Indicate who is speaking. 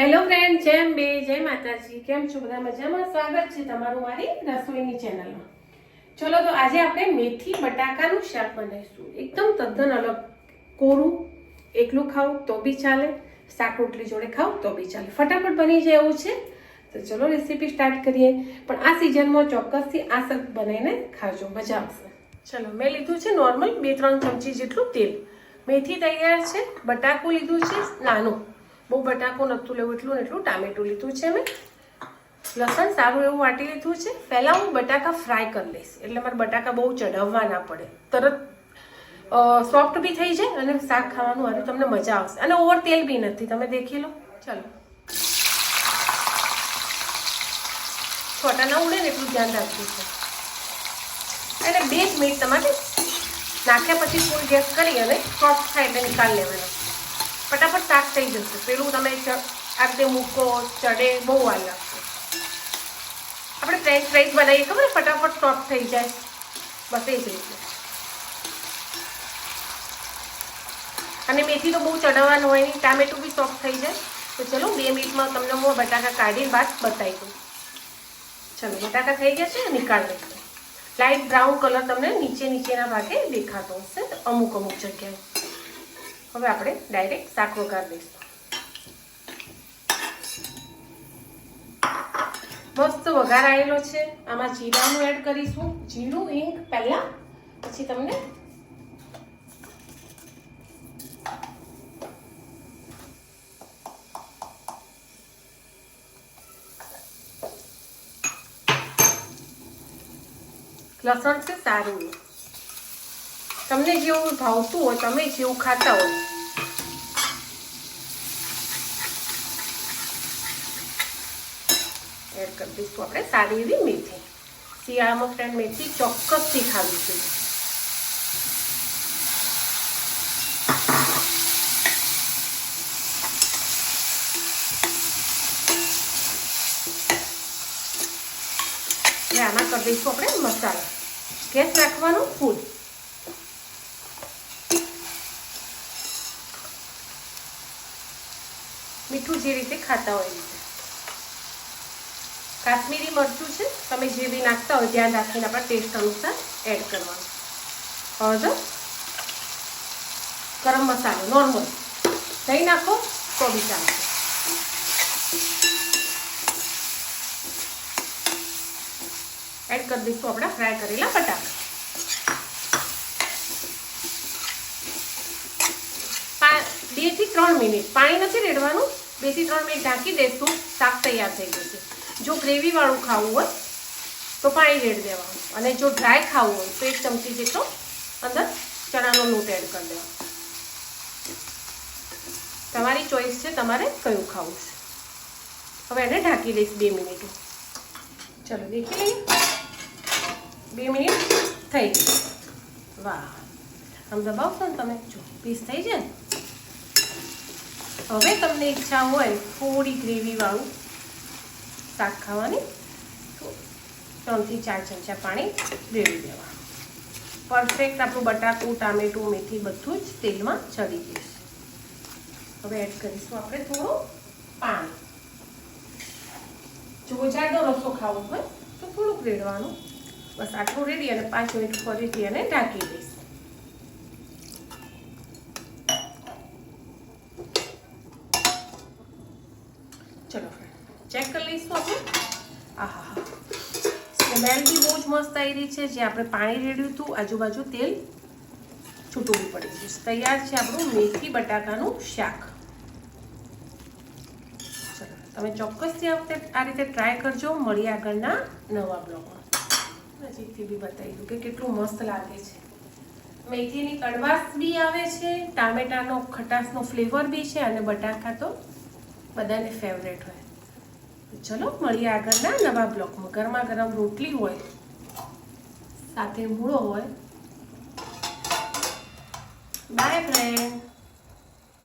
Speaker 1: Hello friend જેમ બે જય માતાજી. કેમ છો? બધા મજામાં? સ્વાગત છે તમારું મારી રસોઈની ચેનલમાં ચલો તો આજે આપણે મેથી બટાકાનું શાક બનાવીશું. એકદમ તદ્દન અલગ કોરું. એકલું ખાવ તો બી ચાલે. શાક રોટલી જોડે ખાવ તો બી ચાલે. ફટાફટ બની જાય એવું છે. તો ચલો રેસીપી સ્ટાર્ટ કરીએ. પણ આ સિઝનમાં ચોક્કસથી આ શાક બનાવીને ખાજો. મજા આવશે. ચલો, મેં લીધું છે નોર્મલ બે ત્રણ ચમચી જેટલું તેલ. મેથી તૈયાર છે. બટાકું લીધું છે. નાનું. બહુ બટાકું નહોતું લેવું, એટલું એટલું ટામેટું લીધું છે મેં. લસણ સારું એવું વાટી લીધું છે. પહેલાં હું બટાકા ફ્રાય કરી લઈશ, એટલે મારે બટાકા બહુ ચઢાવવા ના પડે. તરત સોફ્ટ બી થઈ જાય અને શાક ખાવાનું હારું તમને મજા આવશે. અને ઓવર તેલ બી નથી. તમે દેખી લો. ચાલો. છોટા ના ઉડે ને એટલું ધ્યાન રાખવું છે અને બે જ મિનિટ તમારે નાખ્યા પછી ફૂલ ગેસ કરી અને સોફ્ટ થાય એટલે નિકાલ લેવાનો. ફટાફટ શાક થઈ જશે. પેલું તમે આ રીતે મૂકો, ચડે, બહુ વાર લાગશે. આપણે ફ્રેન્ચ ફ્રાઈઝ બનાવીએ, ખબર ફટાફટ સોફ્ટ થઈ જાય. બસ એ જ રીતે. અને મેથી તો બહુ ચડાવવાનું હોય નહીં, ટામેટું બી સોફ્ટ થઈ જાય. તો ચલો બે મિનિટમાં તમને હું બટાકા કાઢીને બાદ બતાવી દઉં. ચલો, બટાકા થઈ ગયા છે નિકાળ દઈશું લાઇટ બ્રાઉન કલર તમને નીચે નીચેના ભાગે દેખાતો હશે, અમુક અમુક જગ્યાએ. હવે આપણે ડાયરેક્ટ શાક વઘાર દઈશું મસ્ત વઘાર આવેલો છે. આમાં જીરાનું એડ કરીશું. જીરું, હિંગ, પહેલા. પછી તમને લસણ છે સારું. તમને જેવું ભાવતું હોય, તમે જેવું ખાતા હોય. એડ કરી દઈશું આપણે સારી એવી મેથી. શિયાળામાં ફ્રેન્ડ મેથી ચોક્કસથી ખાવી જોઈએ આમાં કરી દઈશું આપણે મસાલા. ગેસ રાખવાનું ફૂલ. મીઠું જે રીતે ખાતા હોય રીતે. કાશ્મીરી મરચું છે, તમે જે બી નાખતા હોય ધ્યાન રાખીને આપણા ટેસ્ટ અનુસાર એડ કરવાનું. હળદર ગરમ મસાલો નોર્મલ દહીં નાખો, તો બી ચાલશે એડ કરી દઈશું આપણા ફ્રાય કરેલા બટાકા. બેથી ત્રણ મિનિટ. પાણી નથી રેડવાનું. બેથી ત્રણ મિનિટ ઢાંકી દેશું, શાક તૈયાર થઈ જશે જો ગ્રેવી વાળું ખાવું હોય, તો પાણી રેડ દેવાનું. અને જો ડ્રાય ખાવું હોય, તો એક ચમચી જેટલો અંદર ચણાનો લોટ એડ કરી દેવાનો. તમારી ચોઈસ છે તમારે કયું ખાવું છે. હવે એને ઢાંકી દઈશ બે મિનિટ. ચલો, દેખી લઈએ. બે મિનિટ થઈ વાહ. આમ દબાવશો ને તમે, જો પીસ થઈ જાય ને હવે તમને ઈચ્છા હોય થોડી ગ્રેવી વાળું શાક ખાવાની, તો ત્રણથી ચાર ચમચા પાણી રેડી દેવા પરફેક્ટ આપણું બટાકું, ટામેટું, મેથી બધું જ તેલમાં ચડી જશે. હવે એડ કરીશું આપણે થોડું પાણી. જો જાડો રસો ખાવો હોય તો થોડુંક રેડવાનું. બસ આટલું રેડી અને પાંચ મિનિટ ફરીથી એને ઢાંકી દઈશ. ચલો ચેક કરી લઈશું આપણે. આહા, હા. સ્મેલ બી બહુ જ મસ્ત આવી રહી છે, જે આપણે પાણી રેડ્યું હતું, આજુબાજુ તેલ છૂટું પડે છે. તૈયાર છે આપણું મેથી બટાકાનું શાક. ચલો, તમે ચોક્કસથી આ વખતે આ રીતે ટ્રાય કરજો મળી આગળના નવા બ્લોગમાં. નજીકથી બી બતાવી દઉં કે કેટલું મસ્ત લાગે છે. મેથીની કડવાશ બી આવે છે, ટામેટાનો ખટાશનો ફ્લેવર બી છે અને બટાકા તો બધાને ફેવરેટ હોય. ચલો, મળીએ આગળના નવા બ્લોકમાં. ગરમા ગરમ રોટલી હોય, સાથે મૂળો હોય. By friend